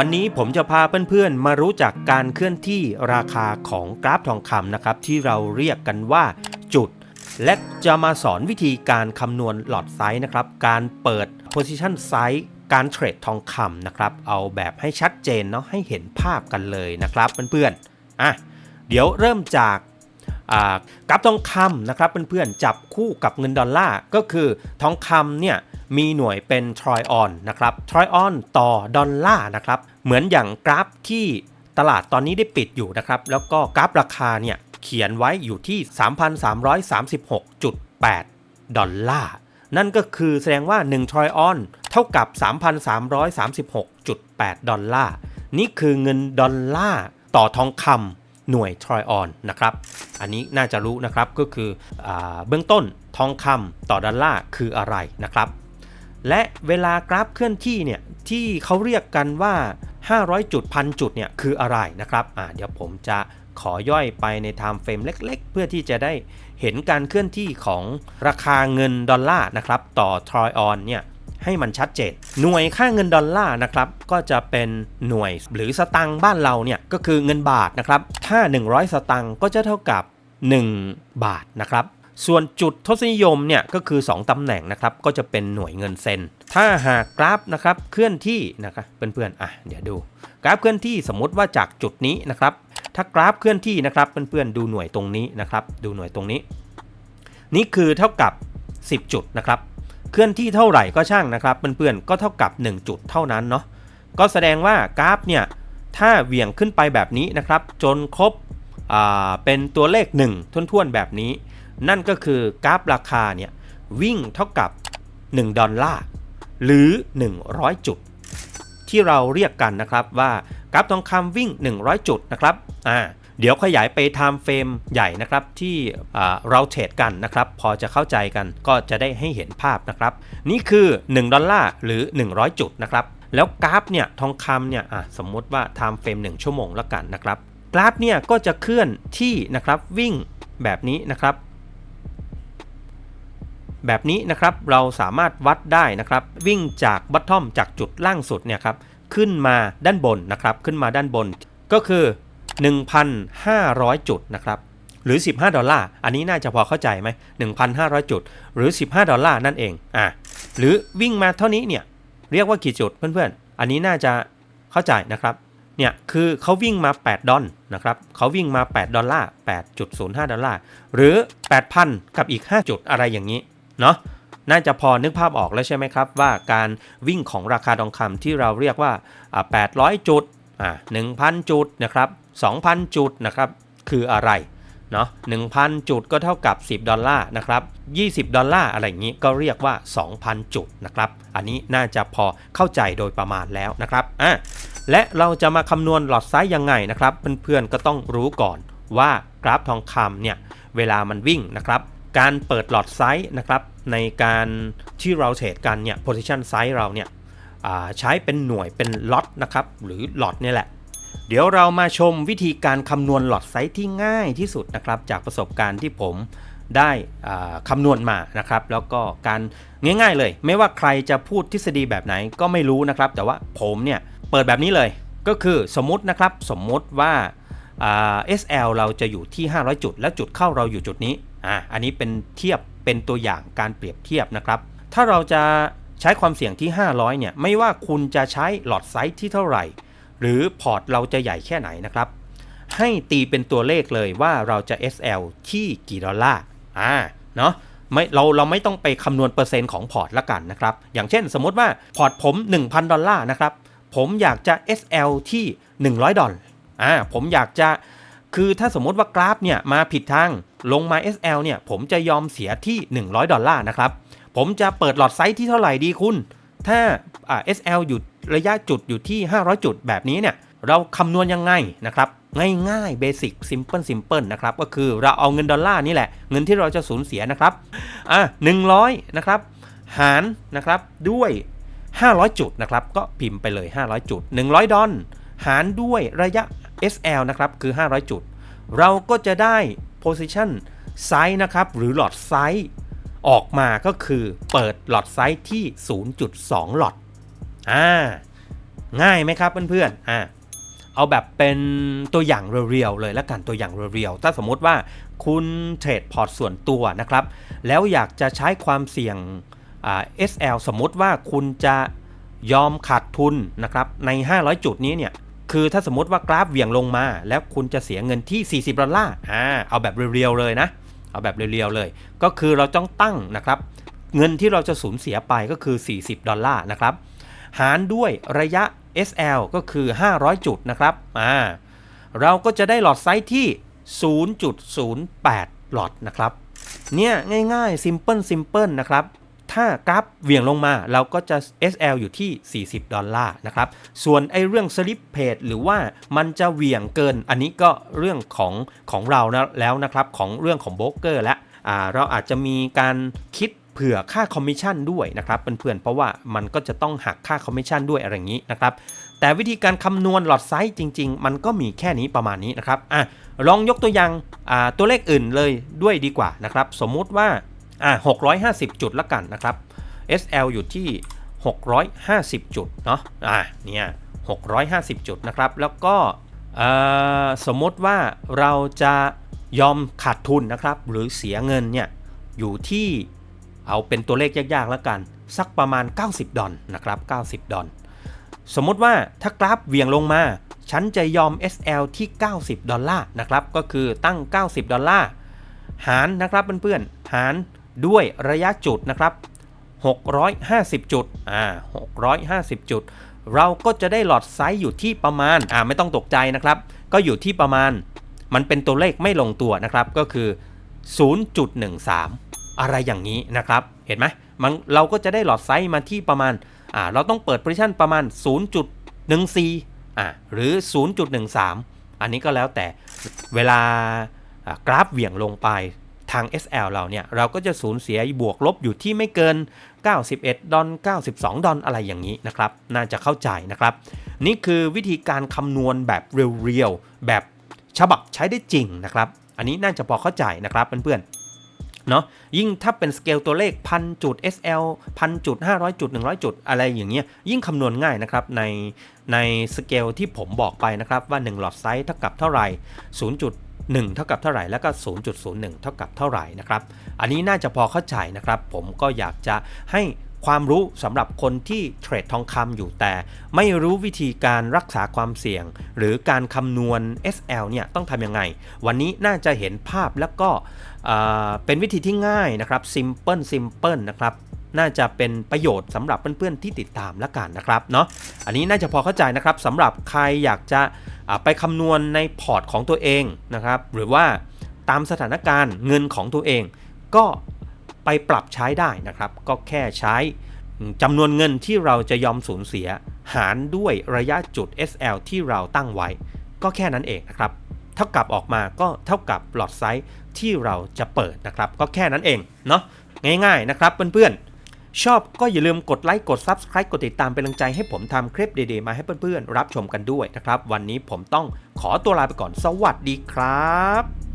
วันนี้ผมจะพาเพื่อนๆ มารู้จักการเคลื่อนที่ราคาของกราฟทองคำนะครับ ที่เราเรียกกันว่าจุด และจะมาสอนวิธีการคำนวณหลอดไซส์นะครับ การเปิด position size การเทรดทองคำนะครับ เอาแบบให้ชัดเจนเนาะให้เห็นภาพกันเลยนะครับเพื่อนๆอะเดี๋ยวเริ่มจากกราฟทองคำนะครับเพื่อนๆจับคู่กับเงินดอลลาร์ก็คือทองคำเนี่ย มีหน่วยเป็นทรอยออนนะครับทรอยออนต่อดอลลาร์นะครับ เหมือนอย่างกราฟที่ตลาดตอนนี้ได้ปิดอยู่นะครับ แล้วก็กราฟราคาเนี่ยเขียนไว้อยู่ที่ 3,336.8 ดอลลาร์ นั่นก็คือแสดงว่า 1 ทรอยออนเท่ากับ 3,336.8 ดอลลาร์ นี่คือเงินดอลลาร์ต่อทองคำหน่วยทรอยออนนะครับ อันนี้น่าจะรู้นะครับก็คืออเบื้องต้นทองคำต่อดอลลาร์คืออะไรนะครับ และเวลากราฟเคลื่อนที่เนี่ยที่เขาเรียกกันว่า 500 จุดพันจุดเนี่ยคืออะไรนะครับอ่าเดี๋ยวผมจะขอย่อยไปในไทม์เฟรมเล็ก ๆ เพื่อที่จะได้เห็นการเคลื่อนที่ของราคาเงินดอลลาร์นะครับต่อทรอยออนเนี่ยให้มันชัดเจน หน่วยค่าเงินดอลลาร์นะครับก็จะเป็นหน่วยหรือสตังค์บ้านเราเนี่ยก็คือเงินบาทนะครับถ้า 100 สตังค์ก็จะเท่ากับ 1 บาทนะครับ ส่วนจุดทศนิยมเนี่ยก็คือ 2ตำแหน่งนะครับก็จะเป็นหน่วยเงินเซน ถ้าหากกราฟนะครับเคลื่อนที่นะครับเพื่อนๆอะเดี๋ยวดู กราฟเคลื่อนที่สมมุติว่าจากจุดนี้นะครับถ้ากราฟเคลื่อนที่นะครับเพื่อนๆดูหน่วยตรงนี้นะครับดูหน่วยตรงนี้ นี่คือเท่ากับ 10 จุดนะครับเคลื่อนที่เท่าไหร่ก็ช่างนะครับเพื่อนๆก็เท่ากับ 1 จุดเท่านั้นเนาะก็แสดงว่ากราฟเนี่ยถ้าเหวี่ยงขึ้นไปแบบนี้นะครับจนครบอ่าเป็นตัวเลข 1 ท้วนๆแบบนี้ นั่นก็คือกราฟราคาเนี่ยวิ่งเท่ากับ 1 ดอลลาร์ หรือ 100 จุด ที่เราเรียกกันนะครับว่ากราฟทองคำวิ่ง 100 จุดนะครับอ่าเดี๋ยวขยายไปไทม์เฟรมใหญ่นะครับที่เราเทรดกันนะครับ พอจะเข้าใจกันก็จะได้ให้เห็นภาพนะครับ นี่คือ 1 ดอลลาร์หรือ 100 จุดนะครับ แล้วกราฟเนี่ยทองคำเนี่ยอะสมมติว่าไทม์เฟรม1ชั่วโมงแล้วกันนะครับ กราฟเนี่ยก็จะเคลื่อนที่นะครับวิ่งแบบนี้นะครับ แบบนี้นะครับเราสามารถวัดได้นะครับ วิ่งจากบัตทอมจากจุดล่างสุดเนี่ยครับขึ้นมาด้านบนนะครับขึ้นมาด้านบนก็คือ 1,500 จุดนะครับหรือ 15 ดอลลาร์อันนี้น่าจะพอเข้าใจไหม1,500 จุด หรือ 15 ดอลลาร์นั่นเองอะหรือวิ่งมาเท่านี้เนี่ยเรียกว่ากี่จุดเพื่อนๆ อันนี้น่าจะเข้าใจนะครับเนี่ยคือเขาวิ่งมา 8 ดอลนะครับเขาวิ่งมา 8 ดอลลาร์8.05 ดอลลาร์หรือ 8,000 กับอีก 5 จุดอะไรอย่างนี้ เนาะน่าจะพอนึกภาพออกแล้วใช่ไหมครับ ว่าการวิ่งของราคาทองคำที่เราเรียกว่าอ่า800 จุดอ่า1,000จุดนะครับ2,000 จุดนะครับคืออะไรเนาะ1,000 จุดก็เท่ากับ 10 ดอลลาร์นะครับ 20 ดอลลาร์อะไรอย่างนี้ก็เรียกว่า 2,000 จุดนะครับ อันนี้น่าจะพอเข้าใจโดยประมาณแล้วนะครับอะและเราจะมาคำนวณหลอดไซส์ยังไงนะครับ เพื่อนๆก็ต้องรู้ก่อนว่ากราฟทองคำเนี่ยเวลามันวิ่งนะครับ การเปิดหลอดไซส์นะครับในการที่เราเทรดกันเนี่ย position size เราเนี่ยใช้เป็นหน่วยเป็นล็อตนะครับ หรือหลอดนี่แหละ เดี๋ยวเรามาชมวิธีการคำนวณหลอดไซส์ที่ง่ายที่สุดนะครับ จากประสบการณ์ที่ผมได้คำนวณมานะครับ แล้วก็การง่ายๆเลย ไม่ว่าใครจะพูดทฤษฎีแบบไหนก็ไม่รู้นะครับ แต่ว่าผมเนี่ยเปิดแบบนี้เลยก็คือสมมตินะครับสมมติว่า SL เราจะอยู่ที่ 500 จุด แล้วจุดเข้าเราอยู่จุดนี้ อ่าอันนี้เป็นเทียบเป็นตัวอย่างการเปรียบเทียบนะครับ ถ้าเราจะใช้ความเสี่ยงที่ 500 เนี่ย ไม่ว่าคุณจะใช้หลอดไซส์ที่เท่าไหร่ หรือพอร์ตเราจะใหญ่แค่ไหนนะครับ ให้ตีเป็นตัวเลขเลยว่าเราจะ SL ที่กี่ดอลลาร์อ่าเนาะไม่เราเราไม่ต้องไปคำนวณเปอร์เซ็นต์ของพอร์ตละกันนะครับ อย่างเช่นสมมติว่าพอร์ตผม 1,000 ดอลลาร์นะครับ ผมอยากจะ SL ที่ 100 ดอลลาร์อ่าผมอยากจะ คือถ้าสมมติว่ากราฟเนี่ยมาผิดทางลงมา SL เนี่ยผมจะยอมเสียที่ 100 ดอลลาร์นะครับ ผมจะเปิดหลอดไซส์ที่เท่าไหร่ดีคุณ ถ้าอ่า SL อยู่ระยะจุดอยู่ที่ 500 จุดแบบนี้เนี่ยเราคำนวณยังไงนะครับง่ายๆเบสิกซิมเพิลซิมเพิลนะครับก็คือเราเอาเงินดอลลาร์นี่แหละ เงินที่เราจะสูญเสียนะครับอะ100นะครับหารนะครับด้วย 500 จุดนะครับก็พิมพ์ไปเลย 500 จุด 100 ดอลหารด้วยระยะ SL นะครับคือ 500 จุด เราก็จะได้ position size นะครับ หรือหลอดไซส์ออกมาก็คือเปิดหลอดไซส์ที่ 0.2หลอดอ่า ง่ายไหมครับเพื่อนๆอ่าเอาแบบเป็นตัวอย่างเรียวๆเลยล้วกันตัวอย่างเรียวๆถ้าสมมติว่าคุณเทรดพอร์ตส่วนตัวนะครับ แล้วอยากจะใช้ความเสี่ยงอ SL สมมติว่าคุณจะยอมขาดทุนนะครับใน 500 จุดนี้เนี่ย คือถ้าสมมติว่ากราฟเหวี่ยงลงมา แล้วคุณจะเสียเงินที่ 40 ดอลลาร์อ่าเอาแบบเรียวๆเลยนะ เอาแบบเรียวๆเลย ก็คือเราต้องตั้งนะครับ เงินที่เราจะสูญเสียไปก็คือ 40 ดอลลาร์นะครับ หารด้วยระยะ SL ก็คือ 500 จุดนะครับอ่าเราก็จะได้หลอดไซส์ที่ 0.08 หลอดนะครับ เนี่ยง่ายๆ simple simple นะครับ ถ้ากราฟเวี่ยงลงมาเราก็จะ SL อยู่ที่ 40 ดอลลาร์นะครับ ส่วนไอ้เรื่อง slip page หรือว่ามันจะเวี่ยงเกิน อันนี้ก็เรื่องของของเรานะแล้วนะครับของเรื่องของโบรกเกอร์และอ่าเราอาจจะมีการคิดเผื่อค่าคอมมิชชั่นด้วยนะครับเพื่อนๆเพราะว่ามันก็จะต้องหักค่าคอมมิชชั่นด้วยอะไรอย่างนี้นะครับแต่วิธีการคำนวณหลอดไซส์จริง ๆ มันก็มีแค่นี้ประมาณนี้นะครับอะลองยกตัวอย่างตัวเลขอื่นเลยด้วยดีกว่านะครับ สมมุติว่า อะ650 จุดละกันนะครับ SL อยู่ที่ 650 จุดเนาะอะเนี่ย650 จุดนะครับ แล้วก็สมมติว่าเราจะยอมขาดทุนนะครับ หรือเสียเงินเนี่ยอยู่ที่เอาเป็นตัวเลขยากๆแล้วกัน สักประมาณ 90 ดอลนะครับ 90 ดอลสมมติว่าถ้ากราฟเวียงลงมา ฉันจะยอม SL ที่ 90 ดอลลาร์นะครับ ก็คือตั้ง 90 ดอลลาร์หารนะครับเพื่อนๆหาร ด้วยระยะจุดนะครับ 650 จุด อ่า 650 จุด เราก็จะได้หลอดไซส์อยู่ที่ประมาณ อ่า ไม่ต้องตกใจนะครับ ก็อยู่ที่ประมาณ มันเป็นตัวเลขไม่ลงตัวนะครับ ก็คือ 0.13 อะไรอย่างนี้นะครับ เห็นไหมมันเราก็จะได้หลอดไซส์มาที่ประมาณ อ่า เราต้องเปิด position ประมาณ 0.14 อ่า หรือ 0.13 อันนี้ก็แล้วแต่เวลาอ่ากราฟเหวี่ยงลงไป ทาง SL เราเนี่ย เราก็จะสูญเสียบวกลบอยู่ที่ไม่เกิน 91 ดอล92 ดอลอะไรอย่างนี้นะครับ น่าจะเข้าใจนะครับ นี่คือวิธีการคำนวณแบบเรียวๆ แบบฉบับใช้ได้จริงนะครับ อันนี้น่าจะพอเข้าใจนะครับเพื่อนๆ เนาะยิ่งถ้าเป็นสเกลตัวเลขพันจุด SL พันจุด500จุด100จุดอะไรอย่างเงี้ย ยิ่งคำนวณง่ายนะครับในในสเกลที่ผมบอกไปนะครับว่า 1 หลอดไซส์เท่ากับเท่าไหร่ 1 เท่ากับเท่าไหร่แล้วก็ 0.01 เท่ากับเท่าไหร่นะครับ อันนี้น่าจะพอเข้าใจนะครับ ผมก็อยากจะให้ความรู้สำหรับคนที่เทรดทองคำอยู่แต่ ไม่รู้วิธีการรักษาความเสี่ยง หรือการคำนวณ SL เนี่ยต้องทำยังไง วันนี้น่าจะเห็นภาพแล้วก็เอ่อเป็นวิธีที่ง่ายนะครับ simple simple นะครับ น่าจะเป็นประโยชน์สำหรับเพื่อนๆที่ติดตามแล้วกันนะครับเนาะอันนี้น่าจะพอเข้าใจนะครับสำหรับใครอยากจะไปคำนวณในพอร์ตของตัวเองนะครับหรือว่าตามสถานการณ์เงินของตัวเอง ก็ไปปรับใช้ได้นะครับ ก็แค่ใช้จำนวนเงินที่เราจะยอมสูญเสีย หารด้วยระยะจุด SL ที่เราตั้งไว้ ก็แค่นั้นเองนะครับ เท่ากับออกมาก็เท่ากับหลอดไซส์ที่เราจะเปิดนะครับ ก็แค่นั้นเองเนาะง่ายๆนะครับเพื่อนๆ ชอบก็อย่าลืมกดไลค์กด Subscribe กดติดตามเป็นกำลังใจให้ผมทำคลิปเดีๆมาให้เพื่อนๆ รับชมกันด้วยนะครับ วันนี้ผมต้องขอตัวลาไปก่อนสวัสดีครับ